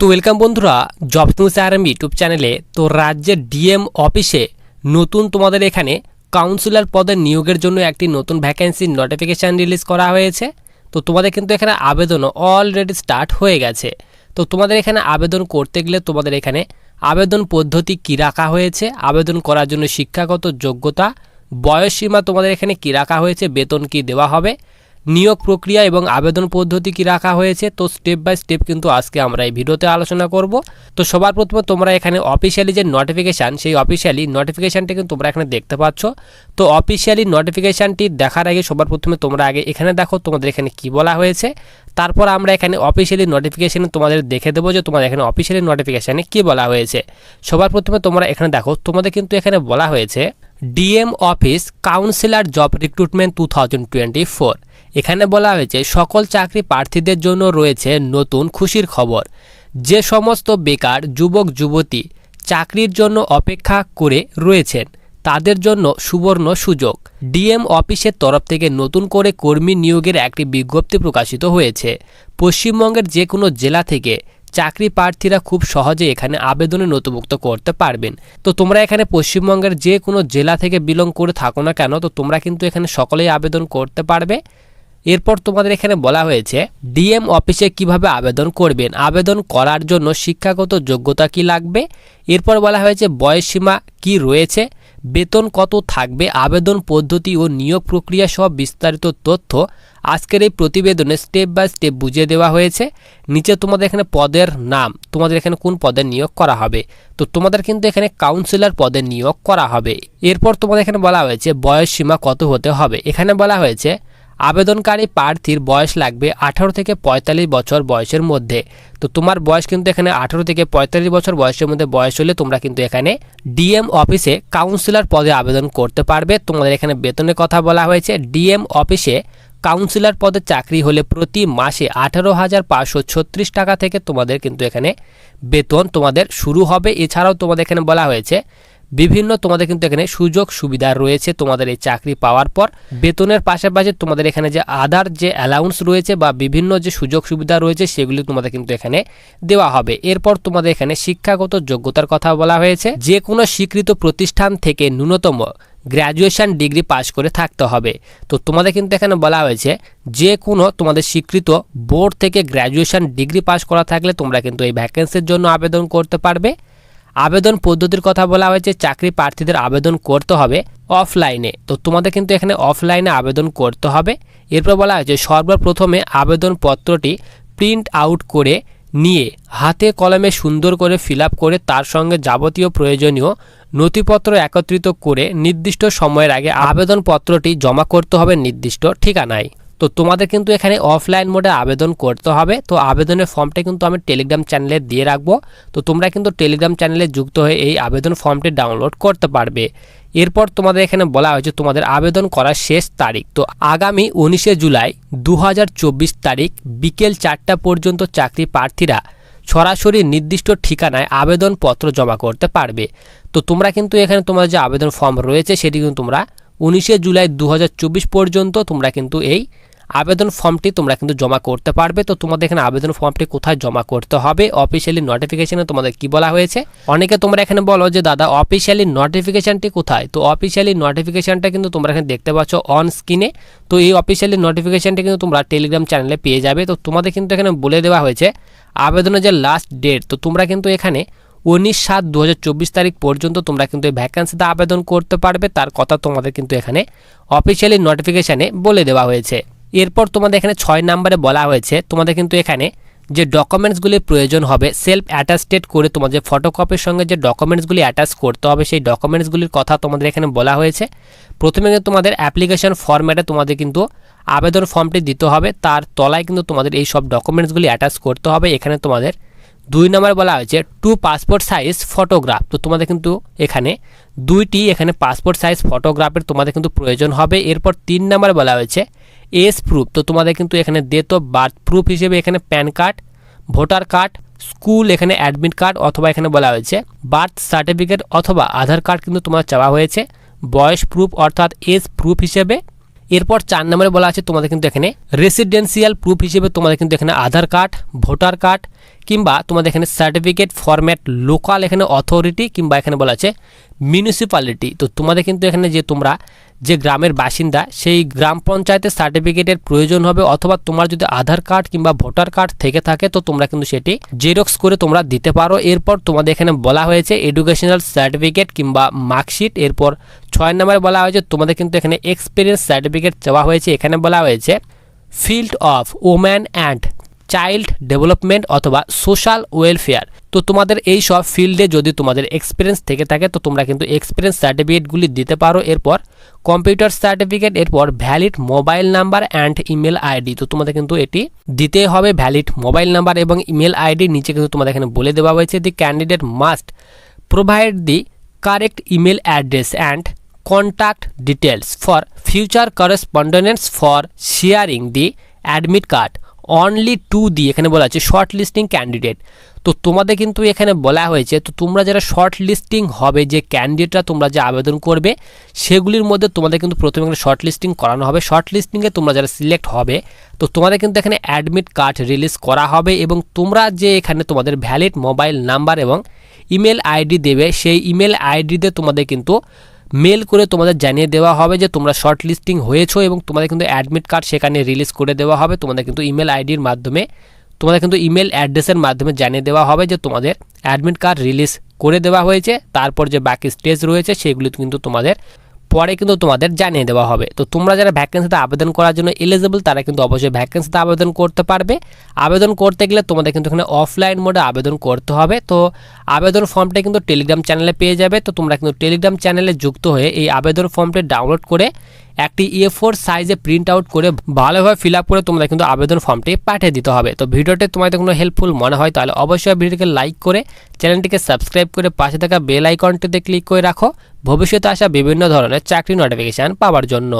তো ওয়েলকাম বন্ধুরা job news RM YouTube চ্যানেলে তো রাজ্যের ডিএম অফিসে নতুন তোমাদের এখানে কাউন্সিলর পদে নিয়োগের জন্য একটি নতুন ভ্যাকেন্সির নোটিফিকেশান রিলিজ করা হয়েছে। তো তোমাদের কিন্তু এখানে আবেদনও অলরেডি স্টার্ট হয়ে গেছে। তো তোমাদের এখানে আবেদন করতে গেলে তোমাদের এখানে আবেদন পদ্ধতি কী রাখা হয়েছে, আবেদন করার জন্য শিক্ষাগত যোগ্যতা, বয়সসীমা তোমাদের এখানে কী রাখা হয়েছে, বেতন কি দেওয়া হবে নিয়োগ প্রক্রিয়া এবং আবেদন পদ্ধতি কি রাখা হয়েছে, তো স্টেপ বাই স্টেপ কিন্তু আজকে আমরা এই ভিডিওতে আলোচনা করব। তো সবার প্রথমে তোমরা এখানে অফিসিয়ালি যে নোটিফিকেশান সেই অফিসিয়ালি নোটিফিকেশানটি কিন্তু তোমরা এখানে দেখতে পাচ্ছ। তো অফিসিয়ালি নোটিফিকেশানটি দেখার আগে সবার প্রথমে তোমরা আগে এখানে দেখো তোমাদের এখানে কি বলা হয়েছে। তারপর আমরা এখানে অফিসিয়ালি নোটিফিকেশানে তোমাদের দেখে দেবো যে তোমাদের এখানে অফিসিয়ালি নোটিফিকেশানে কি বলা হয়েছে। সবার প্রথমে তোমরা এখানে দেখো, তোমাদের কিন্তু এখানে বলা হয়েছে DM office councillor job recruitment two thousand twenty four এখানে বলা হয়েছে, সকল চাকরি প্রার্থীদের জন্য রয়েছে নতুন খুশির খবর। যে সমস্ত বেকার, যুবক, যুবতী চাকরির জন্য অপেক্ষা করে রয়েছেন, তাদের জন্য সুবর্ণ সুযোগ। ডিএম অফিসের তরফ থেকে নতুন করে কর্মী নিয়োগের একটি বিজ্ঞপ্তি প্রকাশিত হয়েছে। পশ্চিমবঙ্গের যে কোনো জেলা থেকে চাকরি প্রার্থীরা খুব সহজে এখানে আবেদনে নথিভুক্ত করতে পারবেন। তো তোমরা এখানে পশ্চিমবঙ্গের যে কোনো জেলা থেকে বিলং করে থাকো না কেন, তো তোমরা কিন্তু এখানে সকলেই আবেদন করতে পারবে। এরপর তোমাদের এখানে বলা হয়েছে, ডিএম অফিসে কীভাবে আবেদন করবেন? আবেদন করার জন্য শিক্ষাগত যোগ্যতা কি লাগবে? এরপর বলা হয়েছে বয়সসীমা কি রয়েছে? বেতন কত থাকবে? আবেদন পদ্ধতি ও নিয়োগ প্রক্রিয়া সহ বিস্তারিত তথ্য আজকের এই প্রতিবেদনে স্টেপ বাই স্টেপ বুঝিয়ে দেওয়া হয়েছে। নিচে তোমাদের এখানে পদের নাম, তোমাদের এখানে কোন পদে নিয়োগ করা হবে? তো তোমাদের কিন্তু এখানে কাউন্সিলর পদে নিয়োগ করা হবে। এরপর তোমাদের এখানে বলা হয়েছে, বয়স সীমা কত হতে হবে? এখানে বলা হয়েছে আবেদনকারী প্রার্থীর বয়স লাগবে আঠারো থেকে পঁয়তাল্লিশ বছর বয়সের মধ্যে। তো তোমার বয়স কিন্তু এখানে আঠারো থেকে পঁয়তাল্লিশ বছর বয়সের মধ্যে বয়স হলে তোমরা কিন্তু এখানে ডিএম অফিসে কাউন্সিলর পদে আবেদন করতে পারবে। তোমাদের এখানে বেতনের কথা বলা হয়েছে। ডিএম অফিসে কাউন্সিলর পদে চাকরি হলে প্রতি মাসে আঠারো হাজার পাঁচশো ছত্রিশ টাকা থেকে তোমাদের কিন্তু এখানে বেতন তোমাদের শুরু হবে। এছাড়াও তোমাদের এখানে বলা হয়েছে বিভিন্ন তোমাদের কিন্তু এখানে সুযোগ সুবিধা রয়েছে তোমাদের এই চাকরি পাওয়ার পর। বেতনের পাশাপাশি তোমাদের এখানে যে আদার যে অ্যালাউন্স রয়েছে বা বিভিন্ন যে সুযোগ সুবিধা রয়েছে সেগুলি তোমাদের কিন্তু এখানে দেওয়া হবে। এরপর তোমাদের এখানে শিক্ষাগত যোগ্যতার কথা বলা হয়েছে। যে কোনো স্বীকৃত প্রতিষ্ঠান থেকে ন্যূনতম গ্র্যাজুয়েশন ডিগ্রি পাশ করে থাকতে হবে। তো তোমাদের কিন্তু এখানে বলা হয়েছে যে কোনো তোমাদের স্বীকৃত বোর্ড থেকে গ্র্যাজুয়েশন ডিগ্রি পাশ করা থাকলে তোমরা কিন্তু এই ভ্যাকেন্সির জন্য আবেদন করতে পারবে। আবেদন পদ্ধতির কথা বলা হয়েছে, চাকরি প্রার্থীদের আবেদন করতে হবে অফলাইনে। তো তোমাদের কিন্তু এখানে অফলাইনে আবেদন করতে হবে। এরপর বলা হয়েছে, সর্বপ্রথমে আবেদনপত্রটি প্রিন্ট আউট করে নিয়ে, হাতে কলমে সুন্দর করে ফিল করে, তার সঙ্গে যাবতীয় প্রয়োজনীয় নথিপত্র একত্রিত করে নির্দিষ্ট সময়ের আগে আবেদনপত্রটি জমা করতে হবে নির্দিষ্ট ঠিকানায়। তো তোমাদের কিন্তু এখানে অফলাইন মোডে আবেদন করতে হবে। তো আবেদনের ফর্মটা কিন্তু আমি টেলিগ্রাম চ্যানেলে দিয়ে রাখব। তো তোমরা কিন্তু টেলিগ্রাম চ্যানেলে যুক্ত হয়ে এই আবেদন ফর্মটি ডাউনলোড করতে পারবে। এরপর তোমাদের এখানে বলা হয়েছে তোমাদের আবেদন করার শেষ তারিখ। তো আগামী উনিশে জুলাই দু হাজার চব্বিশ তারিখ বিকেল চারটা পর্যন্ত চাকরি প্রার্থীরা সরাসরি নির্দিষ্ট ঠিকানায় আবেদনপত্র জমা করতে পারবে। তো তোমরা কিন্তু এখানে তোমার যে আবেদন ফর্ম রয়েছে, সেটি কিন্তু তোমরা উনিশে জুলাই দু হাজার চব্বিশ পর্যন্ত তোমরা কিন্তু এই আবেদন ফর্মটি তোমরা কিন্তু জমা করতে পারবে। তো তোমাদের এখানে আবেদন ফর্মটি কোথায় জমা করতে হবে? অফিসিয়ালি নোটিফিকেশানে তোমাদের কি বলা হয়েছে? অনেকে তোমরা এখানে বলো যে, দাদা অফিসিয়ালি নোটিফিকেশানটি কোথায়? তো অফিসিয়ালি নোটিফিকেশানটা কিন্তু তোমরা এখানে দেখতে পাচ্ছ অন স্ক্রিনে তো এই অফিসিয়ালি নোটিফিকেশানটি কিন্তু তোমরা টেলিগ্রাম চ্যানেলে পেয়ে যাবে। তো তোমাদের কিন্তু এখানে বলে দেওয়া হয়েছে, আবেদনের যে লাস্ট ডেট তো তোমরা কিন্তু এখানে উনিশ সাত দু তারিখ পর্যন্ত তোমরা কিন্তু এই ভ্যাকান্সিতে আবেদন করতে পারবে। তার কথা তোমাদের কিন্তু এখানে অফিসিয়ালি নোটিফিকেশানে বলে দেওয়া হয়েছে। এরপর তোমাদের এখানে ছয় নাম্বারে বলা হয়েছে, তোমাদের কিন্তু এখানে যে ডকুমেন্টসগুলি প্রয়োজন হবে সেলফ অ্যাটাস্টেড করে তোমাদের ফটোকপির সঙ্গে যে ডকুমেন্টসগুলি অ্যাটাচ করতে হবে, সেই ডকুমেন্টসগুলির কথা তোমাদের এখানে বলা হয়েছে। প্রথমে কিন্তু তোমাদের অ্যাপ্লিকেশন ফর্ম্যাটে তোমাদের কিন্তু আবেদন ফর্মটি দিতে হবে, তার তলায় কিন্তু তোমাদের এই সব ডকুমেন্টসগুলি অ্যাটাচ করতে হবে। এখানে তোমাদের দুই নম্বর বলা হয়েছে টু পাসপোর্ট সাইজ ফটোগ্রাফ তো তোমাদের কিন্তু এখানে দুইটি এখানে পাসপোর্ট সাইজ ফটোগ্রাফের তোমাদের কিন্তু প্রয়োজন হবে। এরপর তিন নম্বর বলা হয়েছে এস প্রুফ তো তোমাদের কিন্তু এখানে ডেট অফ বার্থ প্রুফ হিসেবে এখানে PAN card voter card school এখানে অ্যাডমিট কার্ড অথবা এখানে বলা হয়েছে। বার্থ সার্টিফিকেট অথবা আধার কার্ড কিন্তু তোমার চাওয়া হয়েছে। বয়স প্রুফ অর্থাৎ এজ প্রুফ হিসেবে। এরপর চার নম্বরে বলা আছে তোমাদের কিন্তু এখানে রেসিডেন্সিয়াল প্রুফ হিসেবে তোমাদের কিন্তু এখানে আধার কার্ড ভোটার কার্ড কিংবা তোমাদের এখানে সার্টিফিকেট ফরম্যাট লোকাল এখানে অথরিটি কিংবা এখানে বলা আছে মিউনিসিপ্যালিটি তো তোমাদের কিন্তু এখানে যে তোমরা যে গ্রামের বাসিন্দা, সেই গ্রাম পঞ্চায়েতের সার্টিফিকেটের প্রয়োজন হবে অথবা তোমার যদি আধার কার্ড কিংবা ভোটার কার্ড থেকে থাকে, তো তোমরা কিন্তু সেটি জেরক্স করে তোমরা দিতে পারো। এরপর তোমাদের এখানে বলা হয়েছে এডুকেশনাল সার্টিফিকেট কিংবা মার্কশিট এরপর ছয় নম্বরে বলা হয়েছে, তোমাদের কিন্তু এখানে এক্সপিরিয়েন্স সার্টিফিকেট চাওয়া হয়েছে। এখানে বলা হয়েছে field of woman and child development অথবা সোশ্যাল ওয়েলফেয়ার তো তোমাদের এই সব ফিল্ডে যদি তোমাদের এক্সপিরিয়েন্স থেকে থাকে, তো তোমরা কিন্তু এক্সপিরিয়েন্স সার্টিফিকেটগুলি দিতে পারো। এরপর কম্পিউটার সার্টিফিকেট এরপর valid mobile number and email ID তো তোমাদের কিন্তু এটি দিতে হবে ভ্যালিড মোবাইল নাম্বার এবং ইমেল আইডি নিচে কিন্তু তোমাদের এখানে বলে দেওয়া হয়েছে the candidate must provide the correct email address and contact details for future correspondence for sharing the admit card. Only to the এখানে বলা আছে শর্ট লিস্টিং ক্যান্ডিডেট তো তোমাদের কিন্তু এখানে বলা হয়েছে, তো তোমরা যারা শর্ট লিস্টিং হবে, যে ক্যান্ডিডেটরা তোমরা যে আবেদন করবে, সেগুলির মধ্যে তোমাদের কিন্তু প্রথমে এখানে শর্ট লিস্টিং করানো হবে। শর্ট লিস্টিংয়ে তোমরা যারা সিলেক্ট হবে, তো তোমাদের কিন্তু এখানে অ্যাডমিট কার্ড রিলিজ করা হবে এবং তোমরা যে এখানে তোমাদের ভ্যালিড মোবাইল নাম্বার এবং ইমেল আইডি দেবে, সেই ইমেল আইডিতে তোমাদের কিন্তু মেল করে তোমাদের জানিয়ে দেওয়া হবে যে তোমরা শর্ট লিস্টিং হয়েছো এবং তোমাদের কিন্তু অ্যাডমিট কার্ড সেখানে রিলিজ করে দেওয়া হবে। তোমাদের কিন্তু ইমেল আইডির মাধ্যমে, তোমাদের কিন্তু ইমেল অ্যাড্রেসের মাধ্যমে জানিয়ে দেওয়া হবে যে তোমাদের অ্যাডমিট কার্ড রিলিজ করে দেওয়া হয়েছে। তারপর যে বাকি স্টেজ রয়েছে, সেগুলি কিন্তু তোমাদের পরে কিন্তু তোমাদের জানিয়ে দেওয়া হবে। তো তোমরা যারা ভ্যাকেন্সিতে আবেদন করার জন্য এলিজিবল তারা কিন্তু অবশ্যই ভ্যাকেন্সিতে আবেদন করতে পারবে। আবেদন করতে গেলে তোমাদের কিন্তু এখানে অফলাইন মোডে আবেদন করতে হবে। তো আবেদন ফর্মটা কিন্তু টেলিগ্রাম চ্যানেলে পেয়ে যাবে। তো তোমরা কিন্তু টেলিগ্রাম চ্যানেলে যুক্ত হয়ে এই আবেদন ফর্মটা ডাউনলোড করে একটি ইয়ে ফোর সাইজে প্রিন্ট আউট করে ভালোভাবে ফিল আপ করে তোমরা কিন্তু আবেদন ফর্মটি পাঠিয়ে দিতে হবে। তো ভিডিওটি তোমাদের কোনো হেল্পফুল মনে হয় তাহলে অবশ্যই ভিডিওটিকে লাইক করে চ্যানেলটিকে সাবস্ক্রাইব করে পাশে থাকা বেল আইকনটিতে ক্লিক করে রাখো। ভবিষ্যতে আসা বিভিন্ন ধরনের চাকরি নোটিফিকেশান পাওয়ার জন্য।